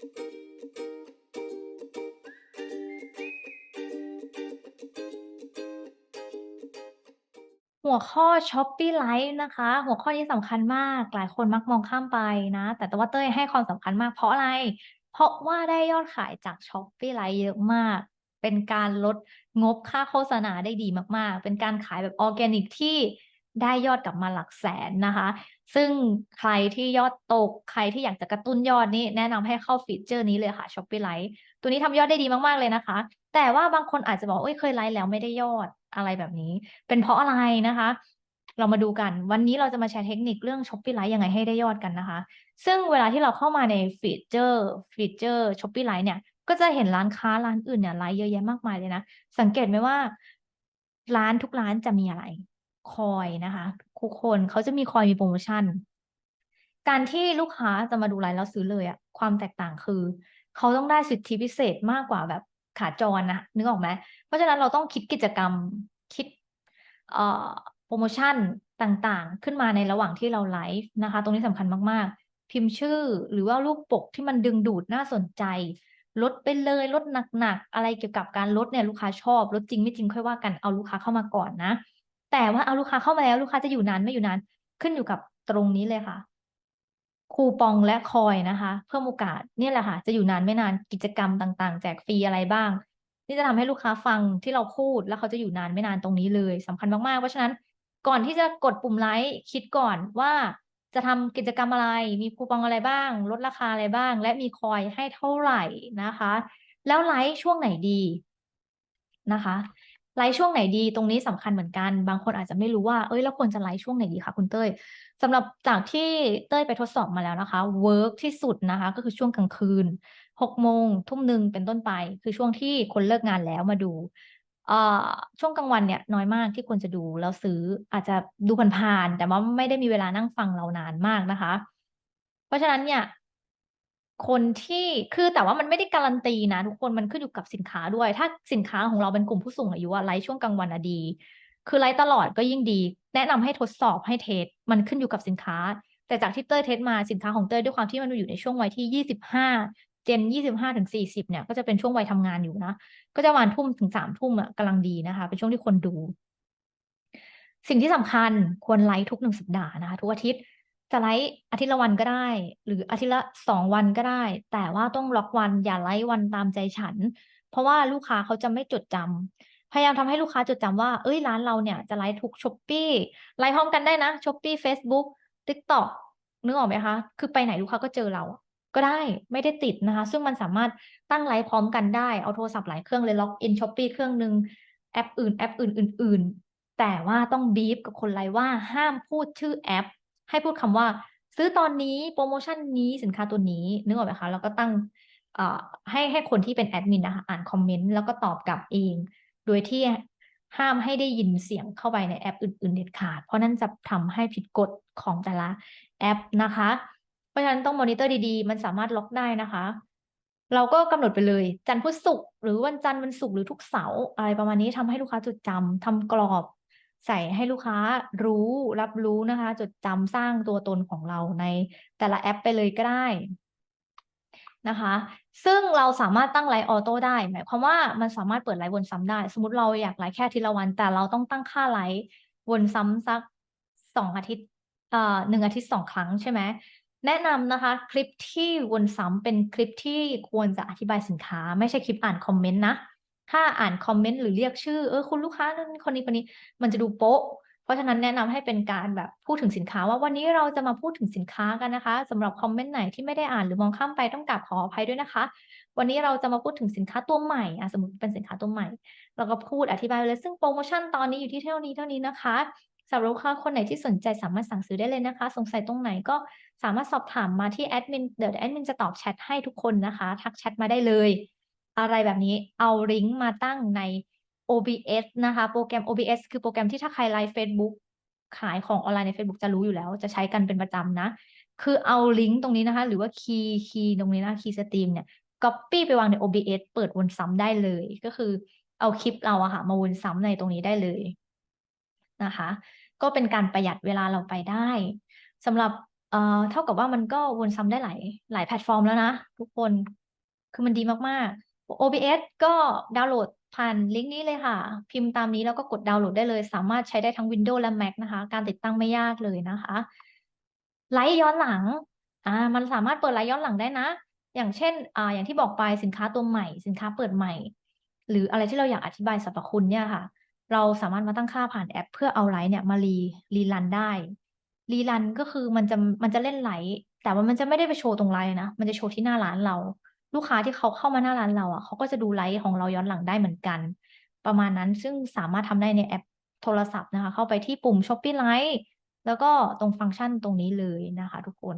หัวข้อ Shopee Live นะคะ หัวข้อนี้สำคัญมาก หลายคนมักมองข้ามไปนะ แต่แต่ว่าเต้ยให้ความสำคัญมากเพราะอะไร?เพราะว่าได้ยอดขายจาก Shopee Live เยอะมาก เป็นการลดงบค่าโฆษณาได้ดีมากๆ เป็นการขายแบบออร์แกนิกที่ ได้ยอดกลับมาหลักแสนนะคะ ซึ่งใครที่ยอดตก ใครที่อยากจะกระตุ้นยอดนี่แนะนำให้เข้าฟีเชอร์นี้เลยค่ะ Shopee Live ตัวนี้ทำยอดได้ดีมากๆเลยนะคะ แต่ว่าบางคนอาจจะบอก"อุ๊ยเคยไลฟ์แล้วไม่ได้ยอด"อะไรแบบนี้ เป็นเพราะอะไรนะคะ?เรามาดูกัน วันนี้เราจะมาแชร์เทคนิคเรื่อง Shopee Live ยังไงให้ได้ยอดกันนะคะ ซึ่งเวลาที่เราเข้ามาในฟีเชอร์ฟีเชอร์ Shopee Live เนี่ย ก็จะเห็นร้านค้าร้านอื่นเนี่ยไลฟ์เยอะแยะมากมายเลยนะ สังเกตไหมว่าร้านทุกร้านจะมีอะไร? คอยนะคะทุกคนเขาจะมีคอยมีโพรโมชั่น การที่ลูกค้าจะมาดูไลฟ์แล้วซื้อเลยอะความแตกต่างคือ เขาต้องได้สิทธิพิเศษมากกว่าแบบขาจรนะนึกออกไหม?เพราะฉะนั้นเราต้องคิดกิจกรรมคิดโพรโมชั่นต่างๆ ขึ้นมาในระหว่างที่เราไลฟ์นะคะ ตรงนี้สำคัญมากๆ พิมพ์ชื่อหรือว่ารูปปกที่มันดึงดูดน่าสนใจ ลดไปเลยลดหนักๆ อะไรเกี่ยวกับการลดเนี่ยลูกค้าชอบ ลดจริงไม่จริงค่อยว่ากันเอาลูกค้าเข้ามาก่อนนะ แต่ว่าเอาลูกค้าเข้ามาแล้วลูกค้าจะอยู่นานไม่อยู่นานขึ้นอยู่กับตรงนี้เลยค่ะ คูปองและคอยนะคะ เพิ่มโอกาสเนี่ยแหละค่ะ จะอยู่นานไม่นานกิจกรรมต่าง ๆ แจกฟรีอะไรบ้างที่จะทำให้ลูกค้าฟังที่เราพูดแล้วเขาจะอยู่นานไม่นานตรงนี้เลยสำคัญมากๆเพราะฉะนั้นก่อนที่จะกดปุ่มไลก์คิดก่อนว่าจะทำกิจกรรมอะไร มีคูปองอะไรบ้าง ลดราคาอะไรบ้าง และมีคอยให้เท่าไหร่นะคะ แล้วไลฟ์ช่วงไหนดี?นะคะ ไลฟ์ช่วงไหนดี?ตรงนี้สำคัญเหมือนกัน บางคนอาจจะไม่รู้ว่าเฮ้ยเราควรจะไลฟ์ช่วงไหนดีคะคุณเต้ย?สำหรับจากที่เต้ยไปทดสอบมาแล้วนะคะเวิร์กที่สุดนะคะ ก็คือช่วงกลางคืน6โมงทุ่มหนึ่งเป็นต้นไป คือช่วงที่คนเลิกงานแล้วมาดูช่วงกลางวันเนี่ยน้อยมากที่คนจะดูแล้วซื้ออาจจะดูผ่านๆแต่ว่าไม่ได้มีเวลานั่งฟังเรานานมากนะคะ เพราะฉะนั้นเนี่ย คนที่คือแต่ว่ามันไม่ได้การันตีนะทุกคนมันขึ้นอยู่กับสินค้าด้วย ถ้าสินค้าของเราเป็นกลุ่มผู้สูงอายุอะไลฟ์ช่วงกลางวันอะดี คือไลฟ์ตลอดก็ยิ่งดี แนะนำให้ทดสอบให้เทสต์มันขึ้นอยู่กับสินค้า แต่จากที่เต้ยเทสต์มาสินค้าของเต้ยด้วยความที่มันอยู่ในช่วงวัยที่25 Gen 25-40เจนยี่สิบห้าถึงสี่สิบเนี่ยก็จะเป็นช่วงวัยทำงานอยู่นะ ก็จะประมาณทุ่มถึง3ทุ่มอะกำลังดีนะคะ เป็นช่วงที่คนดู สิ่งที่สำคัญควรไลฟ์ทุก1สัปดาห์นะคะทุกอาทิตย์ จะไลฟ์อาทิตย์ละวันก็ได้ หรืออาทิตย์ละ2วันก็ได้ แต่ว่าต้องล็อกวันอย่าไลฟ์วันตามใจฉัน เพราะว่าลูกค้าเขาจะไม่จดจำพยายามทำให้ลูกค้าจดจำว่าเฮ้ยร้านเราเนี่ยจะไลฟ์ทุก Shopee ไลฟ์พร้อมกันได้นะ Shopee เฟซบุ๊ก TikTok นึกออกไหมคะ?คือไปไหนลูกค้าก็เจอเรา ก็ได้ไม่ได้ติดนะคะ ซึ่งมันสามารถตั้งไลฟ์พร้อมกันได้ เอาโทรศัพท์หลายเครื่องเลยล็อกอิน Shopee เครื่องหนึ่งแอปอื่นแอปอื่นๆๆแต่ว่าต้องบีฟกับคนไลฟ์ว่าห้ามพูดชื่อแอป ให้พูดคำว่า ซื้อตอนนี้โพรโมชันนี้สินค้าตัวนี้นึกออกไหมคะ?แล้วก็ตั้งให้ให้คนที่เป็นแอดมินนะคะอ่านคอมเมนต์แล้วก็ตอบกลับเอง โดยที่ห้ามให้ได้ยินเสียงเข้าไปในแอปอื่น ๆ เด็ดขาด เพราะนั่นจะทำให้ผิดกฎของแต่ละแอปนะคะ เพราะฉะนั้นต้องมอนิเตอร์ดีๆ มันสามารถล็อกได้นะคะ เราก็กำหนดไปเลย จันทร์พุธศุกร์หรือวันจันทร์วันศุกร์หรือทุกเสาร์อะไรประมาณนี้ทำให้ลูกค้าจดจำทำกรอบ ใส่ให้ลูกค้ารู้รับรู้นะคะ จดจำสร้างตัวตนของเราในแต่ละแอปไปเลยก็ได้นะคะ ซึ่งเราสามารถตั้งไลฟ์ออโตได้ หมายความว่ามันสามารถเปิดไลฟ์วนซ้ำได้ สมมติเราอยากไลฟ์แค่ทิตย์ละวัน แต่เราต้องตั้งค่าไลฟ์วนซ้ำสัก2องอาทิตย์เอ่อ1อาทิตย์2ครั้งใช่ไหมแนะนำนะคะ คลิปที่วนซ้ำเป็นคลิปที่ควรจะอธิบายสินค้า ไม่ใช่คลิปอ่านคอมเมนต์นะ ถ้าอ่านคอมเมนต์หรือเรียกชื่อเออคุณลูกค้านั่นคนนี้ๆมันจะดูโป๊ะ เพราะฉะนั้นแนะนำให้เป็นการแบบพูดถึงสินค้าว่าวันนี้เราจะมาพูดถึงสินค้ากันนะคะสำหรับคอมเมนต์ไหนที่ไม่ได้อ่านหรือมองข้ามไปต้องกราบขออภัยด้วยนะคะ วันนี้เราจะมาพูดถึงสินค้าตัวใหม่อ่าสมมติเป็นสินค้าตัวใหม่เราก็พูดอธิบายเลยซึ่งโพรโมชั่นตอนนี้อยู่ที่เท่านี้ๆนะคะสำหรับลูกค้าคนไหนที่สนใจสามารถสั่งซื้อได้เลยนะคะ สงสัยตรงไหนก็สามารถสอบถามมาที่แอดมินเดี๋ยวแอดมินจะตอบแชตให้ทุกคนนะคะ ทักแชตมาได้เลย อะไรแบบนี้เอาลิงก์มาตั้งใน OBS นะคะ โปรแกรม OBS คือโปรแกรมที่ถ้าใครไลฟ์เฟซบุ๊กขายของออนไลน์ในเฟซบุ๊กจะรู้อยู่แล้ว จะใช้กันเป็นประจำนะ คือเอาลิงก์ตรงนี้นะคะ หรือว่าคีย์คีย์ตรงนี้นะคีย์สตรีมเนี่ยก๊อบปี้ไปวางใน OBS เปิดวนซ้ำได้เลย ก็คือเอาคลิปเราอะค่ะ มาวนซ้ำในตรงนี้ได้เลยนะคะ ก็เป็นการประหยัดเวลาเราไปได้สำหรับเอ่อเท่ากับว่ามันก็วนซ้ำได้หลายหลายแพลตฟอร์มแล้วนะ ทุกคนคือมันดีมากๆ OBS ก็ดาวน์โหลดผ่านลิงก์นี้เลยค่ะ พิมพ์ตามนี้แล้วก็กดดาวน์โหลดได้เลย สามารถใช้ได้ทั้ง Windows และ Mac นะคะ การติดตั้งไม่ยากเลยนะคะไลฟ์ย้อนหลังอ่ามันสามารถเปิดไลฟ์ย้อนหลังได้นะ อย่างเช่นอ่าอย่างที่บอกไปสินค้าตัวใหม่ สินค้าเปิดใหม่ หรืออะไรที่เราอยากอธิบายสรรพคุณเนี่ยค่ะ เราสามารถมาตั้งค่าผ่านแอป เพื่อเอาไลฟ์เนี่ยมารีรีรันได้รีรันก็คือมันจะมันจะเล่นไลฟ์แต่ว่ามันจะไม่ได้ไปโชว์ตรงไลฟ์นะ มันจะโชว์ที่หน้าร้านเรา ลูกค้าที่เขาเข้ามาหน้าร้านเราอะเขาก็จะดูไลฟ์ของเราย้อนหลังได้เหมือนกัน ประมาณนั้นซึ่งสามารถทำได้ในแอปโทรศัพท์นะคะ เข้าไปที่ปุ่ม Shopee Live แล้วก็ตรงฟังก์ชันตรงนี้เลยนะคะทุกคน